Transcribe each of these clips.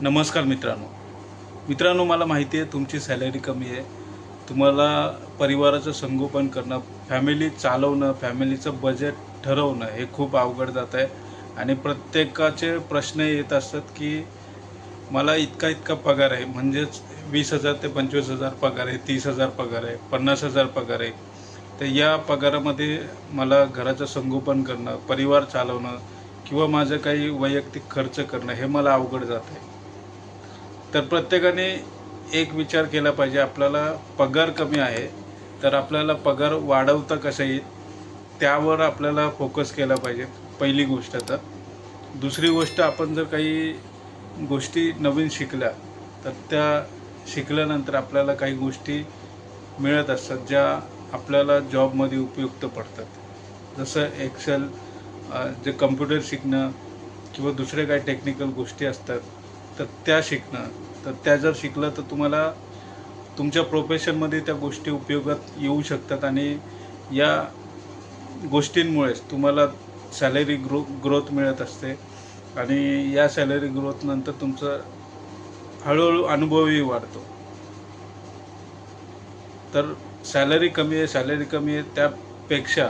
नमस्कार मित्रांनो. मित्रांनो मला माहिती आहे तुमची सॅलरी कमी आहे. तुम्हाला परिवाराचं संगोपन करणं फॅमिली चालवणं फॅमिलीचं बजेट ठरवणं हे खूप अवघड जात आहे. आणि प्रत्येकाचे प्रश्न येत असतात की मला इतका इतका पगार आहे. म्हणजेच वीस हजार ते पंचवीस हजार पगार आहे तीस हजार पगार आहे पन्नास हजार पगार आहे. तर या पगारामध्ये मला घराचं संगोपन करणं परिवार चालवणं किंवा माझं काही वैयक्तिक खर्च करणं हे मला अवघड जात आहे. तर प्रत्येकाने एक विचार केला पाहिजे आपल्याला पगार कमी आहे तर आपल्याला पगार वाढवता कसा येईल त्यावर आपल्याला फोकस केला पाहिजे पहिली गोष्ट तर. दुसरी गोष्ट आपण जर काही गोष्टी नवीन शिकल्या तर त्या शिकल्यानंतर आपल्याला काही गोष्टी मिळत असतात ज्या आपल्याला जॉबमध्ये उपयुक्त पडतात. जसं एक्सेल जे कम्प्युटर शिकणं किंवा दुसरे काही टेक्निकल गोष्टी असतात तर त्या शिकणं. तर त्या जर शिकलं तर तुम्हाला तुमच्या प्रोफेशनमध्ये त्या गोष्टी उपयोगात येऊ शकतात आणि या गोष्टींमुळेच तुम्हाला सॅलरी ग्रो ग्रोथ मिळत असते. आणि या सॅलरी ग्रोथनंतर तुमचं हळूहळू अनुभवही वाढतो. तर सॅलरी कमी आहे सॅलरी कमी आहे त्यापेक्षा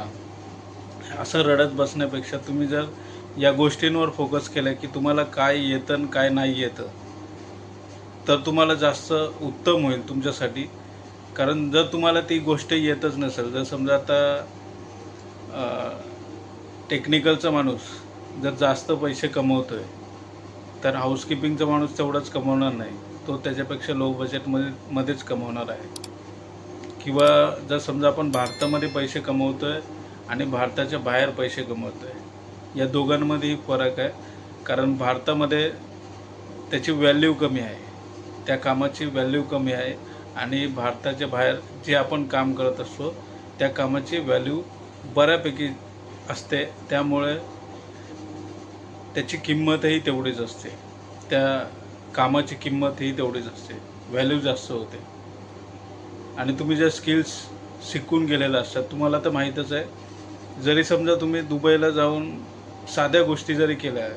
असं रडत बसण्यापेक्षा तुम्ही जर या गोष्टींवर फोकस केला की तुम्हाला काय येतं आणि काय नाही येतं. तर तुम्हाला जास्त उत्तम होईल तुमच्यासाठी. कारण जर तुम्हाला ती गोष्ट येतच नसेल जर समजा आता टेक्निकलचा माणूस जर जास्त पैसे कमवतो आहे तर हाऊसकीपिंगचा माणूस तेवढाच कमवणार नाही. तो त्याच्यापेक्षा लो बजेटमध्ये मध्येच कमवणार आहे. किंवा जर समजा आपण भारतामध्ये पैसे कमवतो आहे आणि भारताच्या बाहेर पैसे कमवतो आहे या दोघांमध्येही फरक आहे. कारण भारतामध्ये त्याची व्हॅल्यू कमी आहे. त्या कामाची व्हॅल्यू कमी आहे. आणि भारताच्या बाहेर जे आपण काम करत असतो त्या कामाची व्हॅल्यू बऱ्यापैकी असते. त्यामुळे त्याची किंमतही तेवढीच असते. त्या कामाची किंमतही तेवढीच असते. व्हॅल्यू जास्त होते. आणि तुम्ही ज्या स्किल्स शिकून गेलेल्या असतात तुम्हाला तर माहीतच आहे. जरी समजा तुम्ही दुबईला जाऊन साध्या गोष्टी जरी केल्या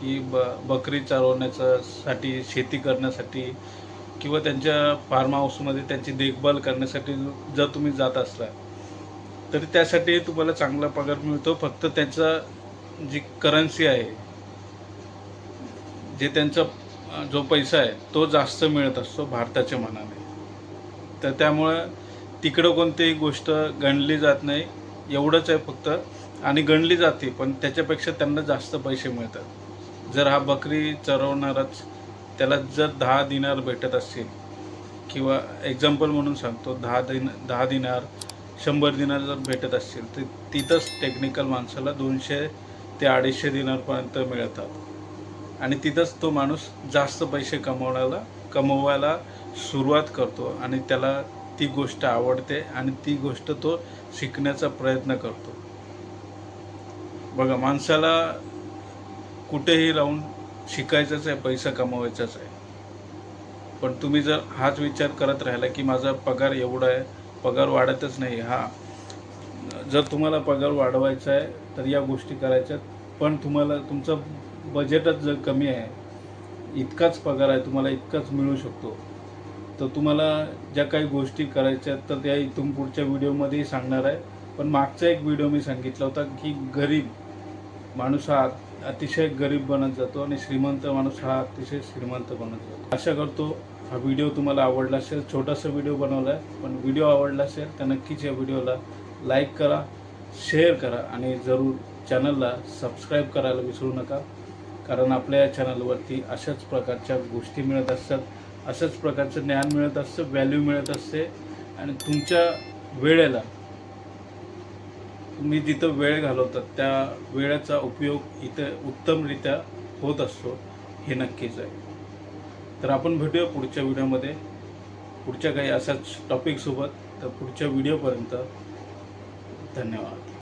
की ब बकरी चालवण्याचं साठी शेती करण्यासाठी किंवा त्यांच्या फार्म हाऊसमध्ये त्यांची देखभाल करण्यासाठी जर तुम्ही जात असला तरी त्यासाठी तुम्हाला चांगला पगार मिळतो. फक्त त्यांचा जी करन्सी आहे जे त्यांचा जो पैसा आहे तो जास्त मिळत असतो भारताच्या मनाने. तर त्यामुळं तिकडं कोणतीही गोष्ट गणली जात नाही. एवढंच आहे फक्त आणि गणली जाते पण त्याच्यापेक्षा त्यांना जास्त पैसे मिळतात. जर हा बकरी चरवणाराच त्याला जर दहा दिनार भेटत असतील किंवा एक्झाम्पल म्हणून सांगतो दहा दिन दहा दिनार शंभर दिनार जर भेटत असतील तर तिथंच टेक्निकल माणसाला दोनशे ते अडीचशे दिनारपर्यंत मिळतात. आणि तिथंच तो माणूस जास्त पैसे कमवण्याला कमवायला सुरुवात करतो आणि त्याला ती गोष्ट आवडते आणि ती गोष्ट तो शिकण्याचा प्रयत्न करतो. बघा माणसाला कुठेही राहून शिकायचंच आहे पैसा कमवायचाच आहे. पण तुम्ही जर हाच विचार करत राहिला की माझा पगार एवढा आहे पगार वाढतच नाही हा. जर तुम्हाला पगार वाढवायचा आहे तर या गोष्टी करायच्यात पण तुम्हाला तुमचं बजेटच जर कमी आहे इतकाच पगार आहे तुम्हाला इतकाच मिळू शकतो. तर तुम्हाला ज्या काही गोष्टी करायच्या आहेत तर त्या इथून पुढच्या व्हिडिओमध्येही सांगणार आहे. पण मागचा एक व्हिडिओ मी सांगितला होता की गरीब माणूस हा अतिशय गरीब बनत जातो आणि श्रीमंत माणूस हा अतिशय श्रीमंत बनत जातो. आशा करतो हा व्हिडिओ तुम्हाला आवडला असेल. छोटासा व्हिडिओ बनवला आहे पण व्हिडिओ आवडला असेल तर नक्कीच या व्हिडिओला लाईक करा शेअर करा आणि जरूर चॅनलला सबस्क्राईब करायला विसरू नका. कारण आपल्या या चॅनलवरती अशाच प्रकारच्या गोष्टी मिळत असतात अशाच प्रकारचं ज्ञान मिळत असतं व्हॅल्यू मिळत असते आणि तुमच्या वेळेला तुम्ही जिथं वेळ घालवतात त्या वेळेचा उपयोग इथं उत्तमरित्या होत असतो हे नक्कीच आहे. तर आपण भेटूया पुढच्या व्हिडिओमध्ये. पुढच्या काही अशाच टॉपिकसोबत तर पुढच्या व्हिडिओपर्यंत धन्यवाद.